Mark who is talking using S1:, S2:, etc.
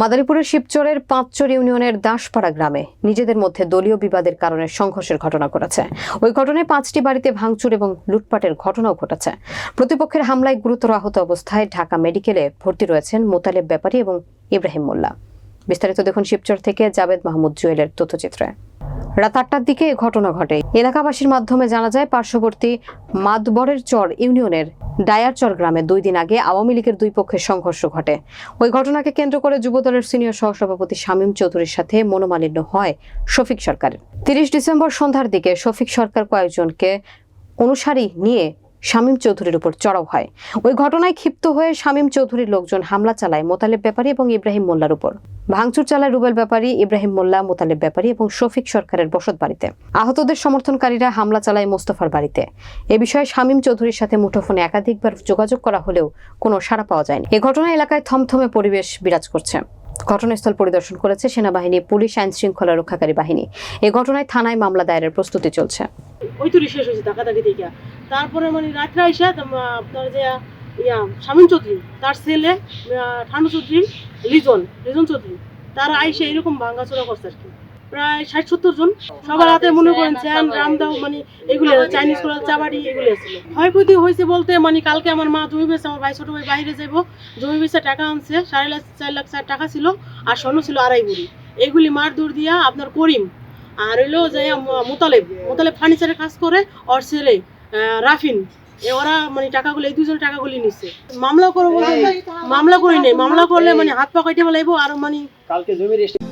S1: মাদারীপুরের শিবচরের পাঁচচর ইউনিয়নের দাসপাড়া গ্রামে নিজেদের মধ্যে দলীয় বিবাদের কারণে সংঘর্ষের ঘটনা ঘটেছে। ওই ঘটনায় পাঁচটি বাড়িতে ভাঙচুর এবং লুটপাটের ঘটনাও ঘটেছে। প্রতিপক্ষের হামলায় গুরুতর আহত অবস্থায় ঢাকা মেডিকেলে ভর্তি রয়েছেন মোতালেব ব্যাপারী এবং ইব্রাহিম মোল্লা। বিস্তারিত দেখুন শিবচর থেকে জাবেদ মাহমুদ জুয়েলের তথ্যচিত্রে। রাত আটটার দিকে এ ঘটনা ঘটে। এলাকাবাসীর মাধ্যমে জানা যায়, পার্শ্ববর্তী মাদবরের চর ইউনিয়নের ডায়ারচর গ্রামে দুই দিন আগে আওয়ামী লীগের দুই পক্ষের সংঘর্ষ ঘটে। ওই ঘটনাকে কেন্দ্র করে যুবদলের সিনিয়র সহসভাপতি শামীম চৌধুরীর সাথে মনোমালিন্য হয় শফিক সরকার তিরিশ ডিসেম্বর সন্ধ্যার দিকে শফিক সরকার কয়েকজনকে অনুসারী নিয়ে শামীম চৌধুরীর উপর চড়াও হয়। ওই ঘটনায় ক্ষিপ্ত হয়ে শামীম চৌধুরীর লোকজন হামলা চালায় মোতালেব ব্যাপারী এবং ইব্রাহিম মোল্লার উপর। ভাঙচুর চালায় রুবেল ব্যাপারী, ইব্রাহিম মোল্লা, মোতালেব ব্যাপারী এবং শফিক সরকারের বসত বাড়িতে। আহতদের সমর্থনকারীরা হামলা চালায় মোস্তফার বাড়িতে। এ বিষয়ে শামীম চৌধুরীর সাথে মুঠোফোনে একাধিকবার যোগাযোগ করা হলেও কোনো সাড়া পাওয়া যায়নি। এ ঘটনায় এলাকায় থমথমে পরিবেশ বিরাজ করছে। ঘটনাস্থল পরিদর্শন করেছে সেনাবাহিনী, পুলিশ, আইন শৃঙ্খলা রক্ষাকারী বাহিনী। এ ঘটনায় থানায় মামলা দায়েরের প্রস্তুতি চলছে।
S2: ওই তো শেষ হয়েছে তারপরে মানে রাত্রে আইসা আপনার যে ইয়া শামীম চৌধুরী তার ছেলে ঠান্ডু চৌধুরী লিজন লিজন চৌধুরী তারা আইসা এরকম ভাঙ্গাচোরা করছে আর কি। প্রায় ষাট সত্তর জন। সবার হাতে মনে করেন চ্যান রামদাও মানে এগুলি চাইনিজ করার চাবাড়ি এগুলি আছে ক্ষয়ক্ষতি হয়েছে বলতে মানে কালকে আমার মা জমি বেছে আমার ভাই ছোট ভাই বাইরে যাব জমি বেচে টাকা আনছে সাড়ে লাখ চার লাখ চার টাকা ছিল আর স্বর্ণ ছিল আড়াই বুড়ি এগুলি মার দূর দিয়া আপনার করিম আর হইল যে মোতালেব মোতালেব ফার্নিচারের কাজ করে ওর ছেলে রাফিন, এ ওরা মানে টাকাগুলো, এই দুজন টাকাগুলি নিচ্ছে মামলা করব মামলা করি নাই, মামলা করলে মানে হাত পা কাটিয়ে ফেলাইবো, আর মানে
S3: কালকে জমি রেজিস্ট্রি